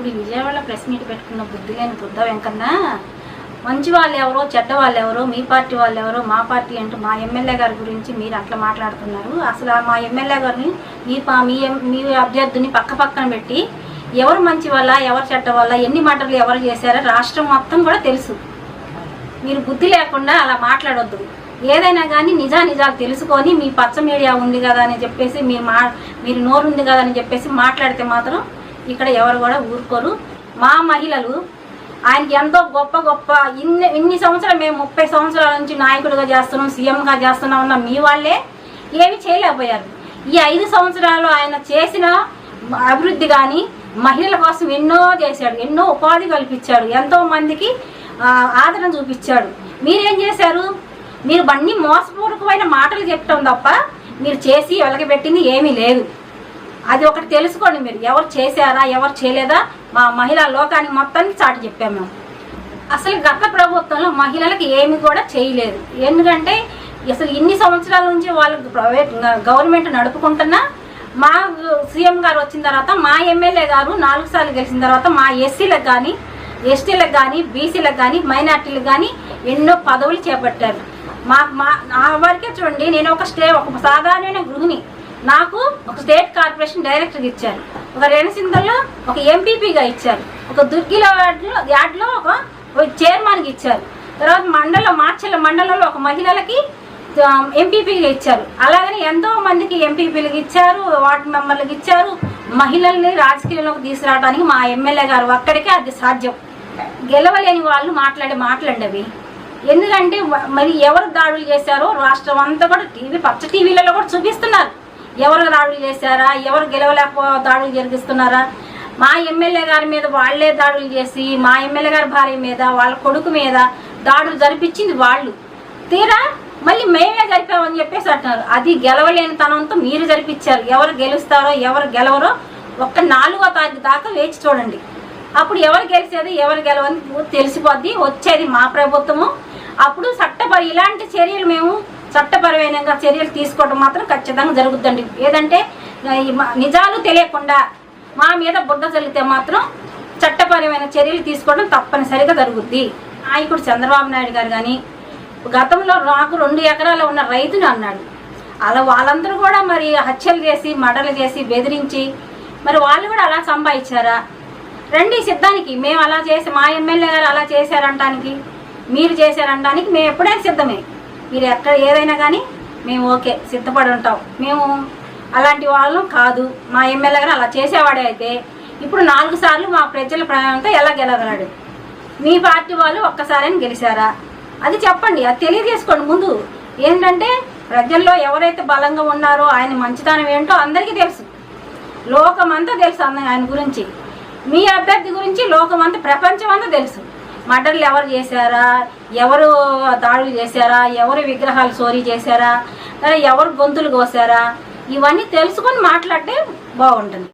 ఇప్పుడు విజయవాడ విజయవాడలో press meet పెట్టుకున్న బుద్ధి లేని బుద్ధ వెంకన్న? మంచి వాళ్ళు ఎవరో చెడ్డ వాళ్ళు ఎవరో మీ పార్టీ వాళ్ళు ఎవరో మా పార్టీ అంటూ మా ఎమ్మెల్యే గారి గురించి మీరు అట్లా మాట్లాడుతున్నారు. అసలు మా ఎమ్మెల్యే గారిని మీ పా- మీ మీ అభ్యర్థిని పక్క పక్కన పెట్టి ఎవరు మంచి వాళ్ళ ఎవరు చెడ్డ వాళ్ళ ఎన్ని మాటలు ఎవరు చేశారో రాష్ట్రం మొత్తం కూడా తెలుసు. మీరు బుద్ధి లేకుండా అలా మాట్లాడొద్దు. ఏదైనా కానీ నిజా నిజాలు తెలుసుకొని మీ పచ్చ మీడియా ఉంది కదా అని చెప్పేసి మీరు మా మీరు నోరు ఉంది కదా అని చెప్పేసి మాట్లాడితే మాత్రం ఇక్కడ ఎవరు కూడా ఊరుకోరు. మా మహిళలు ఆయనకి ఎంతో గొప్ప గొప్ప ఇన్ని ఇన్ని సంవత్సరాలు మేము ముప్పై సంవత్సరాల నుంచి నాయకుడిగా చేస్తున్నాం సీఎంగా చేస్తున్నాం ఉన్న మీ వాళ్ళే ఏమి చేయలేకపోయారు. ఈ ఐదు సంవత్సరాలు ఆయన చేసిన అభివృద్ధి కానీ మహిళల కోసం ఎన్నో చేశాడు ఎన్నో ఉపాధి కల్పించాడు ఎంతో మందికి ఆదరణ చూపించాడు. మీరేం చేశారు? మీరు అన్ని మోసపూర్వకమైన మాటలు చెప్పడం తప్ప మీరు చేసి వెలగబెట్టింది ఏమీ లేదు. అది ఒకటి తెలుసుకోండి మీరు. ఎవరు చేశారా ఎవరు చేయలేదా? మా మహిళా లోకానికి మొత్తానికి చాటి చెప్పాము మేము. అసలు గత ప్రభుత్వంలో మహిళలకు ఏమి కూడా చేయలేదు. ఎందుకంటే అసలు ఇన్ని సంవత్సరాల నుంచి వాళ్ళు ప్రైవేట్ గవర్నమెంట్ నడుపుకుంటున్నా మా సీఎం గారు వచ్చిన తర్వాత మా ఎమ్మెల్యే గారు నాలుగు సార్లు గెలిచిన తర్వాత మా ఎస్సీలకు కానీ ఎస్టీలకు కానీ బీసీలకు కానీ మైనార్టీలకు కానీ ఎన్నో పదవులు చేపట్టారు. మా మా నా వరకే చూడండి నేను ఒక స్టే ఒక సాధారణమైన గృహిణి. నాకు ఒక స్టేట్ కార్పొరేషన్ డైరెక్టర్ ఇచ్చారు. ఒక రేణసిందల్లో ఒక ఎంపీపీగా ఇచ్చారు. ఒక దుర్గిల యార్డ్లో యార్డ్లో ఒక చైర్మన్కి ఇచ్చారు. తర్వాత మండలం మార్చెల మండలంలో ఒక మహిళలకి ఎంపీపీగా ఇచ్చారు. అలాగని ఎంతో మందికి ఎంపీపీలకు ఇచ్చారు వార్డు మెంబర్లకు ఇచ్చారు. మహిళల్ని రాజకీయంలోకి తీసుకురావడానికి మా ఎమ్మెల్యే గారు ఒక్కడికే అది సాధ్యం. గెలవలేని వాళ్ళు మాట్లాడే మాటలండి ఎందుకంటే మరి ఎవరు దాడులు చేశారో రాష్ట్రం అంతా కూడా టీవీ పచ్చ టీవీలలో కూడా చూపిస్తున్నారు. ఎవరు దాడులు చేశారా? ఎవరు గెలవలేకపో దాడులు జరిగిస్తున్నారా? మా ఎమ్మెల్యే గారి మీద వాళ్ళే దాడులు చేసి మా ఎమ్మెల్యే గారి భార్య మీద వాళ్ళ కొడుకు మీద దాడులు జరిపించింది వాళ్ళు. తీరా? మళ్ళీ మేమే జరిపామని చెప్పేసి అంటున్నారు. అది గెలవలేని తనంతో మీరు జరిపించారు. ఎవరు గెలుస్తారో ఎవరు గెలవరో ఒక్క నాలుగో తారీఖు దాకా వేచి చూడండి. అప్పుడు ఎవరు గెలిచేది ఎవరు గెలవని తెలిసిపోద్ది వచ్చేది మా ప్రభుత్వము. అప్పుడు చట్టపరి ఇలాంటి చర్యలు మేము చట్టపరమైన చర్యలు తీసుకోవడం మాత్రం ఖచ్చితంగా జరుగుద్దండి. ఏదంటే నిజాలు తెలియకుండా మా మీద బుడ్డ జరిగితే మాత్రం చట్టపరమైన చర్యలు తీసుకోవడం తప్పనిసరిగా జరుగుద్ది. నాయకుడు చంద్రబాబు నాయుడు గారు కానీ గతంలో నాకు రెండు ఎకరాలు ఉన్న రైతుని అన్నాడు. అలా వాళ్ళందరూ కూడా మరి హత్యలు చేసి మడలు చేసి బెదిరించి మరి వాళ్ళు కూడా అలా సంపాదించారా? రండి సిద్ధానికి మేము అలా చేసి మా ఎమ్మెల్యే గారు అలా చేశారంటానికి మీరు చేశారంటానికి మేము ఎప్పుడైనా సిద్ధమే. మీరు ఎక్కడ ఏదైనా కానీ మేము ఓకే సిద్ధపడి ఉంటాం. మేము అలాంటి వాళ్ళం కాదు. మా ఎమ్మెల్యే గారు అలా చేసేవాడే అయితే ఇప్పుడు నాలుగు సార్లు మా ప్రజల ప్రయాణంతో ఎలా గెలగలడు మీ పార్టీ వాళ్ళు ఒక్కసారైనా గెలిచారా? అది చెప్పండి అది తెలియజేసుకోండి ముందు. ఏంటంటే ప్రజల్లో ఎవరైతే బలంగా ఉన్నారో ఆయన మంచితనం ఏంటో అందరికీ తెలుసు. లోకమంతా తెలుసు ఆయన గురించి. మీ అభ్యర్థి గురించి లోకమంతా ప్రపంచం అంతా తెలుసు. మర్డర్లు ఎవరు చేశారా? ఎవరు దాడులు చేశారా? ఎవరు విగ్రహాలు చోరీ చేశారా? ఎవరు గొంతులు కోసారా? ఇవన్నీ తెలుసుకొని మాట్లాడితే బాగుంటుంది.